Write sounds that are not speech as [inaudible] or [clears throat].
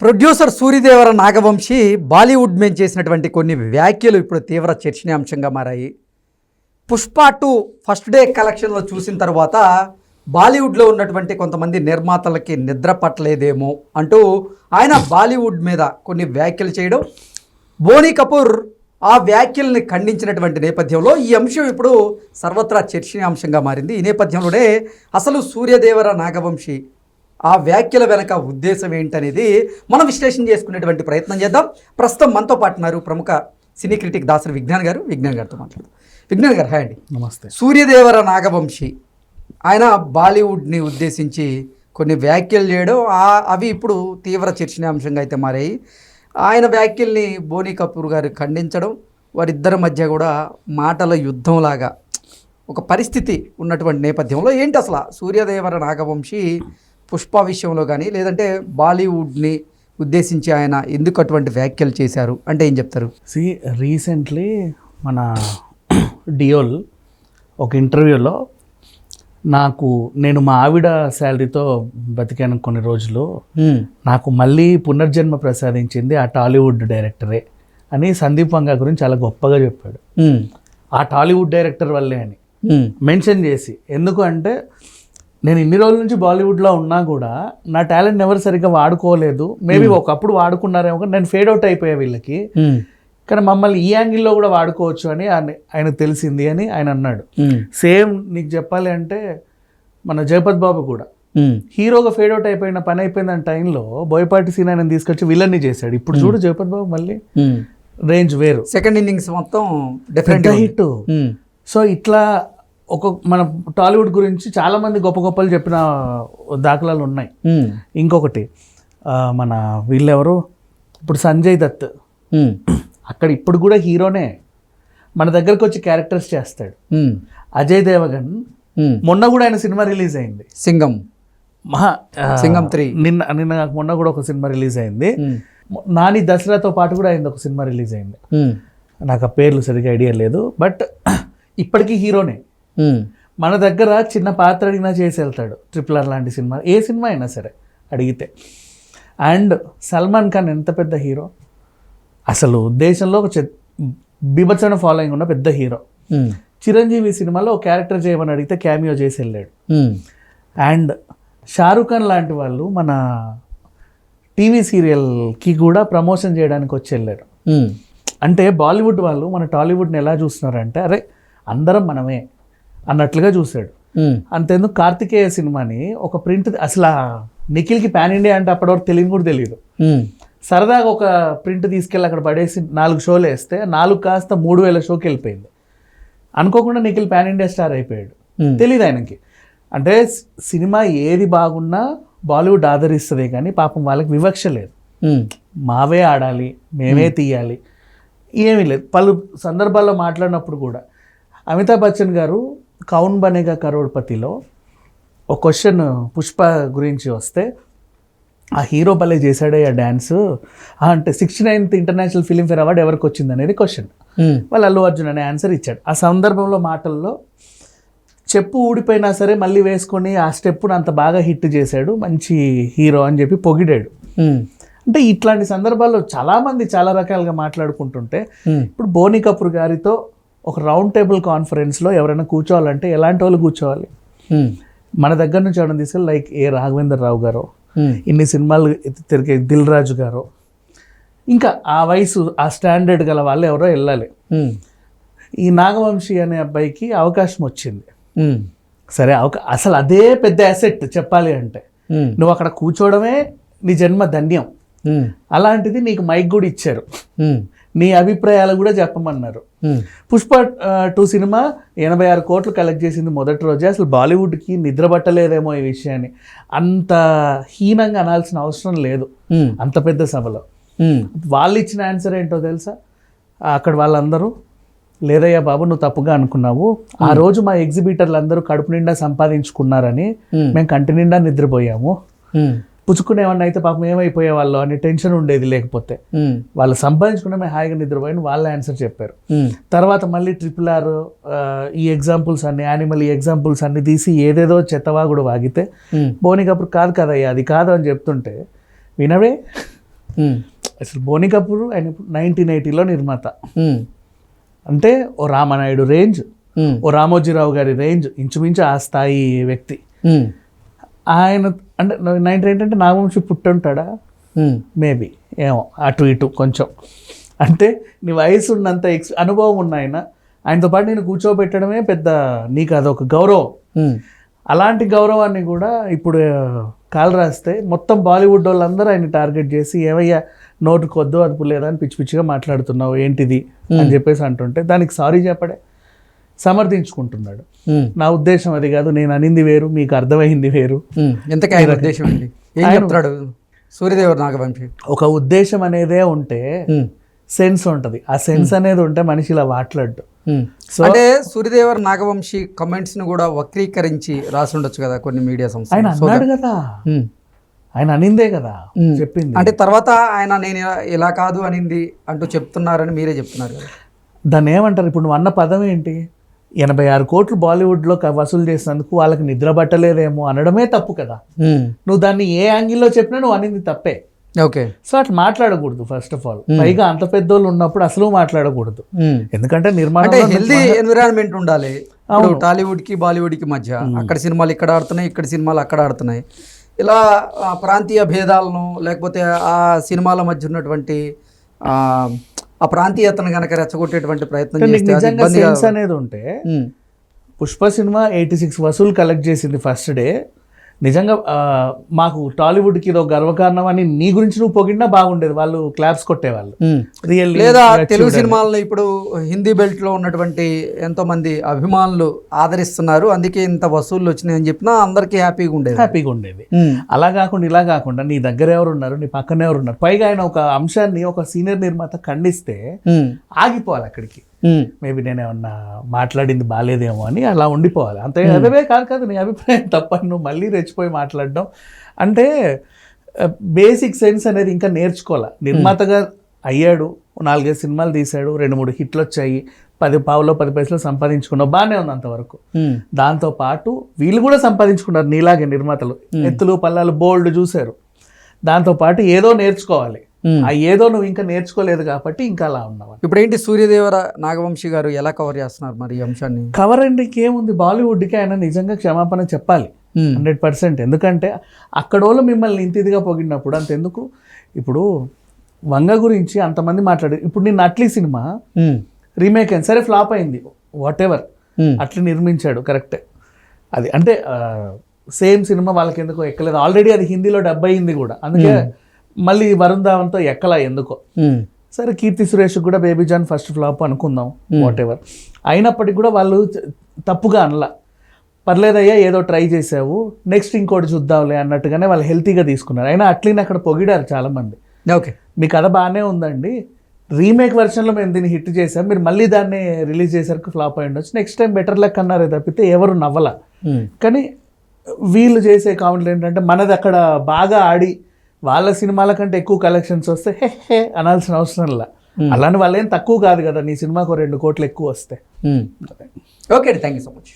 Producer Suryadevara Nagavamsi Bollywood మేం చేసినటువంటి కొన్ని వ్యాఖ్యలు ఇప్పుడు తీవ్ర చర్చనీయాంశంగా మారాయి. పుష్ప టూ ఫస్ట్ డే కలెక్షన్లో చూసిన తర్వాత బాలీవుడ్లో ఉన్నటువంటి కొంతమంది నిర్మాతలకి నిద్ర పట్టలేదేమో అంటూ ఆయన బాలీవుడ్ మీద కొన్ని వ్యాఖ్యలు చేయడం. బోనీ కపూర్ ఆ వ్యాఖ్యల్ని ఖండించినటువంటి నేపథ్యంలో ఈ అంశం ఇప్పుడు సర్వత్రా చర్చనీయాంశంగా మారింది. ఈ నేపథ్యంలోనే అసలు సూర్యదేవర నాగవంశి ఆ వ్యాఖ్యల వెనక ఉద్దేశం ఏంటనేది మనం విశ్లేషణ చేసుకునేటువంటి ప్రయత్నం చేద్దాం. ప్రస్తుతం మనతో పాటు ఉన్నారు ప్రముఖ సినీ క్రిటిక్ దాసరి విజ్ఞాన్ గారు. విజ్ఞాన్ గారితో మాట్లాడదాం. విజ్ఞాన్ గారు హాయ్ అండి. నమస్తే. సూర్యదేవర నాగవంశి ఆయన బాలీవుడ్ని ఉద్దేశించి కొన్ని వ్యాఖ్యలు చేయడం ఆ- అవి ఇప్పుడు తీవ్ర చర్చనీయాంశంగా అయితే మారాయి. ఆయన వ్యాఖ్యల్ని బోనీ కపూర్ గారు ఖండించడం వారిద్దరి మధ్య కూడా మాటల యుద్ధంలాగా ఒక పరిస్థితి ఉన్నటువంటి నేపథ్యంలో ఏంటి అసలు సూర్యదేవర నాగవంశి పుష్ప విషయంలో కానీ లేదంటే బాలీవుడ్ని ఉద్దేశించి ఆయన ఎందుకు అటువంటి వ్యాఖ్యలు చేశారు అంటే ఏం చెప్తారు సి రీసెంట్లీ మన డియోల్ ఒక ఇంటర్వ్యూలో నాకు నేను మా ఆవిడ శాలరీతో బతికాను కొన్ని రోజులు. నాకు మళ్ళీ పునర్జన్మ ప్రసాదించింది ఆ టాలీవుడ్ డైరెక్టరే అని సందీప్ వంగా గురించి చాలా గొప్పగా చెప్పాడు. ఆ టాలీవుడ్ డైరెక్టర్ వల్లే అని. మెన్షన్ చేసి ఎందుకు అంటే నేను ఇన్ని రోజుల నుంచి బాలీవుడ్లో ఉన్నా కూడా నా టాలెంట్ ఎవరు సరిగ్గా వాడుకోలేదు. మేబీ ఒకప్పుడు వాడుకున్నారేమో కానీ నేను ఫేడ్ అవుట్ అయిపోయా వీళ్ళకి. హ్మ్. కానీ మమ్మల్ని ఈ యాంగిల్లో కూడా వాడుకోవచ్చు అని ఆయన- ఆయనకు తెలిసింది అని ఆయన అన్నాడు. సేమ్ నీకు చెప్పాలి అంటే మన జయపత్ బాబు కూడా. హీరోగా ఫేడ్ అవుట్ అయిపోయిన పని అయిపోయిన టైంలో బోయపాటి సీన్ ఆయన తీసుకొచ్చి విలన్ని చేశాడు. ఇప్పుడు చూడు జయపత్ బాబు మళ్ళీ. రేంజ్ వేరు. సెకండ్ ఇన్నింగ్స్ మొత్తం డిఫరెంట్ హిట్ సో ఇట్లా ఒక మన టాలీవుడ్ గురించి చాలా మంది గొప్ప గొప్పలు చెప్పిన దాఖలాలు ఉన్నాయి. ఇంకొకటి మన వీళ్ళెవరు? ఇప్పుడు సంజయ్ దత్. అక్కడ ఇప్పుడు కూడా హీరోనే. మన దగ్గరకు వచ్చి క్యారెక్టర్స్ చేస్తాడు. అజయ్ దేవగన్. మొన్న కూడా ఆయన సినిమా రిలీజ్ అయింది. సింగం. మహా సింగం త్రీ. నిన్న నిన్న నాకు మొన్న కూడా ఒక సినిమా రిలీజ్ అయింది. నాని దసరాతో పాటు కూడా అయింది ఒక సినిమా రిలీజ్ అయింది. నాకు ఆ పేర్లు సరిగ్గా ఐడియా లేదు. బట్ [clears throat] ఇప్పటికీ హీరోనే. మన దగ్గర చిన్న పాత్ర అడిగినా చేసి వెళ్తాడు. ట్రిపుల్ ఆర్ లాంటి సినిమా. ఏ సినిమా అయినా సరే అడిగితే. అండ్ సల్మాన్ ఖాన్ ఎంత పెద్ద హీరో? అసలు దేశంలో ఒక బీభత్సమైన ఫాలోయింగ్ ఉన్న పెద్ద హీరో. చిరంజీవి సినిమాలో ఒక క్యారెక్టర్ చేయమని అడిగితే క్యామియో చేసి వెళ్ళాడు. అండ్ షారూఖ్ ఖాన్ లాంటి వాళ్ళు మన టీవీ సీరియల్కి కూడా ప్రమోషన్ చేయడానికి వచ్చి వెళ్ళారు. అంటే బాలీవుడ్ వాళ్ళు మన టాలీవుడ్ని ఎలా చూస్తున్నారంటే అరే అందరం మనమే. అన్నట్లుగా చూశాడు. అంతేందుకు కార్తికేయ సినిమాని ఒక ప్రింట్ అసలు నిఖిల్కి పాన్ ఇండియా అంటే అప్పటివరకు తెలియని కూడా తెలియదు. సరదాగా ఒక ప్రింట్ తీసుకెళ్ళి అక్కడ పడేసి నాలుగు షోలు వేస్తే నాలుగు కాస్త మూడు వేల షోకి వెళ్ళిపోయింది. అనుకోకుండా నిఖిల్ పాన్ ఇండియా స్టార్ అయిపోయాడు. తెలియదు ఆయనకి. అంటే సినిమా ఏది బాగున్నా బాలీవుడ్ ఆదరిస్తుంది కానీ పాపం వాళ్ళకి వివక్ష లేదు. మావే ఆడాలి మేమే. తీయాలి ఏమీ లేదు. పలు సందర్భాల్లో మాట్లాడినప్పుడు కూడా అమితాబ్ బచ్చన్ గారు కౌన్ బనేగా కరోడ్పతిలో ఒక క్వశ్చన్ పుష్ప గురించి వస్తే ఆ హీరో భలే చేశాడే ఆ డ్యాన్స్ అంటే sixty ninth international Filmfare award ఎవరికి వచ్చింది? అనేది క్వశ్చన్. వాళ్ళు అల్లు అర్జున్ అనే ఆన్సర్ ఇచ్చాడు. ఆ సందర్భంలో మాటల్లో చెప్పు ఊడిపోయినా సరే మళ్ళీ వేసుకొని ఆ స్టెప్పును అంత బాగా హిట్ చేశాడు మంచి హీరో అని చెప్పి పొగిడాడు. అంటే ఇట్లాంటి సందర్భాల్లో చాలామంది చాలా రకాలుగా మాట్లాడుకుంటుంటే ఇప్పుడు బోని కపూర్ గారితో ఒక రౌండ్ టేబుల్ కాన్ఫరెన్స్లో ఎవరైనా కూర్చోవాలంటే ఎలాంటి వాళ్ళు కూర్చోవాలి? మన దగ్గర నుంచి ఎవరైనా తీసుకెళ్ళి లైక్ ఏ రాఘవేంద్ర రావు గారు ఇన్ని సినిమాలు తిరిగే దిల్ రాజు గారు ఇంకా ఆ వయసు ఆ స్టాండర్డ్ గల వాళ్ళు ఎవరో వెళ్ళాలి. ఈ నాగవంశి అనే అబ్బాయికి అవకాశం వచ్చింది. సరే అవకా అసలు అదే పెద్ద అసెట్ చెప్పాలి అంటే నువ్వు అక్కడ కూర్చోవడమే నీ జన్మ ధన్యం. అలాంటిది నీకు మైక్ కూడా ఇచ్చారు. నీ అభిప్రాయాలు కూడా చెప్పమన్నారు. పుష్ప టూ సినిమా ఎనభై ఆరు కోట్లు కలెక్ట్ చేసింది మొదటి రోజే. అసలు బాలీవుడ్కి నిద్ర పట్టలేదేమో ఈ విషయాన్ని. అంత హీనంగా అనాల్సిన అవసరం లేదు. అంత పెద్ద సభలో. వాళ్ళు ఇచ్చిన ఆన్సర్ ఏంటో తెలుసా? అక్కడ వాళ్ళందరూ లేదయ్యా బాబు నువ్వు తప్పుగా అనుకున్నావు. ఆ రోజు మా ఎగ్జిబిటర్లు అందరూ కడుపు నిండా సంపాదించుకున్నారని మేము కంటి నిండా నిద్రపోయాము. పుచ్చుకునేవాడిని అయితే పాపం ఏమైపోయే వాళ్ళు అని టెన్షన్ ఉండేది లేకపోతే. వాళ్ళు సంపాదించుకున్న మేము హాయిగా నిద్రపోయిన వాళ్ళ ఆన్సర్ చెప్పారు. తర్వాత మళ్ళీ ట్రిపుల్ ఆర్ ఈ ఎగ్జాంపుల్స్ అన్ని యానిమల్ ఈ ఎగ్జాంపుల్స్ అన్ని తీసి ఏదేదో చెత్తవాగుడు వాగితే బోని కప్పుడు కాదు కదయ్యా అది కాదు అని చెప్తుంటే వినవే. అసలు బోని కపూర్ ఆయన నైన్టీన్ ఎయిటీలో నిర్మాత. అంటే ఓ రామనాయుడు రేంజ్ ఓ రామోజీరావు గారి రేంజ్ ఇంచుమించు ఆ స్థాయి వ్యక్తి. ఆయన అంటే నైన్టీన్ ఏంటంటే నాగవంశి పుట్టుంటాడా? ఉమ్, మేబీ ఏమో అటు ఇటు కొంచెం. అంటే నీ వయసు ఉన్నంత ఎక్స్ అనుభవం ఉన్న ఆయన. ఆయనతో పాటు నేను కూర్చోబెట్టడమే పెద్ద నీకు అదొక గౌరవం. అలాంటి గౌరవాన్ని కూడా ఇప్పుడు కాలు రాస్తే మొత్తం బాలీవుడ్ వాళ్ళందరూ ఆయన టార్గెట్ చేసి ఏమయ్యా నోటు కొద్దు అదుపు లేదా అని పిచ్చి పిచ్చిగా మాట్లాడుతున్నావు ఏంటిది? అని చెప్పేసి అంటుంటే దానికి సారీ చెప్పడే. సమర్థించుకుంటున్నాడు. నా ఉద్దేశం అది కాదు నేను అనింది వేరు మీకు అర్థమైంది వేరు. ఎంతకీ ఆయన ఉద్దేశం అండి? ఏం చెప్తాడు నాగవంశి. ఒక ఉద్దేశం అనేదే ఉంటే సెన్స్ ఉంటుంది. ఆ సెన్స్ అనేది ఉంటే మనిషి ఇలా మాట్లాడు. సో- అంటే సూర్యదేవర నాగవంశి కమెంట్స్ను కూడా వక్రీకరించి రాసి ఉండొచ్చు కదా కొన్ని మీడియా ఆయన సంస్థలు అన్నాడు కదా. ఆయన అనిందే కదా. చెప్పింది. అంటే తర్వాత ఆయన నేను ఇలా- ఇలా కాదు అనింది అంటూ చెప్తున్నారని మీరే చెప్తున్నారు కదా. దాన్ని ఏమంటారు? ఇప్పుడు నువ్వు అన్న పదం ఏంటి? ఎనభై ఆరు కోట్లు బాలీవుడ్లో వసూలు చేసినందుకు వాళ్ళకి నిద్ర పట్టలేదేమో అనడమే తప్పు కదా. నువ్వు దాన్ని ఏ యాంగిల్లో చెప్పినా నువ్వు అనింది తప్పే. ఓకే. సో అట్లా మాట్లాడకూడదు ఫస్ట్ ఆఫ్ ఆల్. పైగా అంత పెద్దోళ్ళు ఉన్నప్పుడు అసలు మాట్లాడకూడదు. ఎందుకంటే నిర్మాణం హెల్దీ ఎన్విరాన్మెంట్ ఉండాలి. టాలీవుడ్కి బాలీవుడ్కి మధ్య అక్కడ సినిమాలు ఇక్కడ ఆడుతున్నాయి ఇక్కడ సినిమాలు అక్కడ ఆడుతున్నాయి. ఇలా ఆ, ప్రాంతీయ భేదాలను లేకపోతే ఆ సినిమాల మధ్య ఉన్నటువంటి ఆ ప్రాంతీయతను గనక రెచ్చగొట్టేటువంటి ప్రయత్నం చేస్తే అనేది ఉంటే పుష్ప సినిమా ఎయిటీ సిక్స్ వసూలు కలెక్ట్ చేసింది ఫస్ట్ డే నిజంగా మాకు టాలీవుడ్కి ఇదో గర్వకారణం అని నీ గురించి నువ్వు పొగిడినా బాగుండేది. వాళ్ళు క్లాప్స్ కొట్టేవాళ్ళు. ఉమ్. రియల్లీ లేదా తెలుగు సినిమాలను ఇప్పుడు హిందీ బెల్ట్లో ఉన్నటువంటి ఎంతో మంది అభిమానులు ఆదరిస్తున్నారు. అందుకే ఇంత వసూళ్ళు వచ్చినాయి అని చెప్పినా అందరికీ హ్యాపీగా ఉండేది. హ్యాపీగా ఉండేది అలా కాకుండా ఇలా కాకుండా నీ దగ్గర ఎవరు ఉన్నారు నీ పక్కన ఎవరు ఉన్నారు? పైగా ఆయన ఒక అంశాన్ని ఒక సీనియర్ నిర్మాత ఖండిస్తే ఆగిపోవాలి అక్కడికి. మేబీ నేను ఏమన్నా మాట్లాడింది బాగాలేదేమో అని అలా ఉండిపోవాలి. అంతే అదే కాదు కాదు నీ అభిప్రాయం తప్పని నువ్వు మళ్ళీ రెచ్చిపోయి మాట్లాడడం. అంటే బేసిక్ సెన్స్ అనేది ఇంకా నేర్చుకోవాలి? నిర్మాతగా అయ్యాడు నాలుగైదు సినిమాలు తీశాడు రెండు మూడు హిట్లు వచ్చాయి పది పావులో పది పైసలు సంపాదించుకున్నావు బాగానే ఉంది అంతవరకు. ఉమ్, దాంతో పాటు వీళ్ళు కూడా సంపాదించుకున్నారు నీలాగే నిర్మాతలు. ఎత్తులు పల్లాలు బోల్డ్ చూశారు. దాంతో పాటు ఏదో నేర్చుకోవాలి. ఆ ఏదో నువ్వు ఇంకా నేర్చుకోలేదు కాబట్టి ఇంకా అలా ఉన్నావు ఇప్పుడు ఏంటి సూర్యదేవర నాగవంశి గారు ఎలా కవర్ చేస్తున్నారు మరి ఈ అంశాన్ని? కవర్ అండ్కి ఏముంది బాలీవుడ్కి ఆయన నిజంగా క్షమాపణ చెప్పాలి. Hundred percent. ఎందుకంటే అక్కడోళ్ళు మిమ్మల్ని ఇంత ఇదిగా పొగిడినప్పుడు అంతెందుకు? ఇప్పుడు వంగ గురించి అంతమంది మాట్లాడారు. ఇప్పుడు నేను అట్లీ సినిమా రీమేక్ అయింది. సరే ఫ్లాప్ అయింది. వాట్ ఎవర్ అట్లా నిర్మించాడు. కరెక్టే అది అంటే సేమ్ సినిమా వాళ్ళకి ఎందుకో ఎక్కలేదు. ఆల్రెడీ అది హిందీలో డబ్ అయింది కూడా. అందుకే మళ్ళీ వరుణ్ ధావన్తో ఎక్కలా ఎందుకో. సరే కీర్తి సురేష్ కూడా బేబీ జాన్ ఫస్ట్ ఫ్లాప్ అనుకుందాం వాట్ ఎవర్ అయినప్పటికీ కూడా వాళ్ళు తప్పుగా అనలా. పర్లేదయ్యా ఏదో ట్రై చేసావు నెక్స్ట్ ఇంకోటి చూద్దాంలే అన్నట్టుగానే వాళ్ళు హెల్తీగా తీసుకున్నారు. అయినా అట్లీని అక్కడ పొగిడారు చాలామంది. ఓకే. మీ కథ బాగానే ఉందండి. రీమేక్ వెర్షన్లో మేము దీన్ని హిట్ చేసాం మీరు మళ్ళీ దాన్ని రిలీజ్ చేసరికి ఫ్లాప్ అయి ఉండొచ్చు. నెక్స్ట్ టైం బెటర్ లెక్ అన్నారే తప్పితే ఎవరు నవ్వల. కానీ వీళ్ళు చేసే కామెంట్లు ఏంటంటే మనది అక్కడ బాగా ఆడి వాళ్ళ సినిమాల కంటే ఎక్కువ కలెక్షన్స్ వస్తే హే హే అనాల్సిన అవసరం లా. అలానే వాళ్ళేం తక్కువ కాదు కదా నీ సినిమాకు రెండు కోట్లు ఎక్కువ వస్తే. Okay thank you so much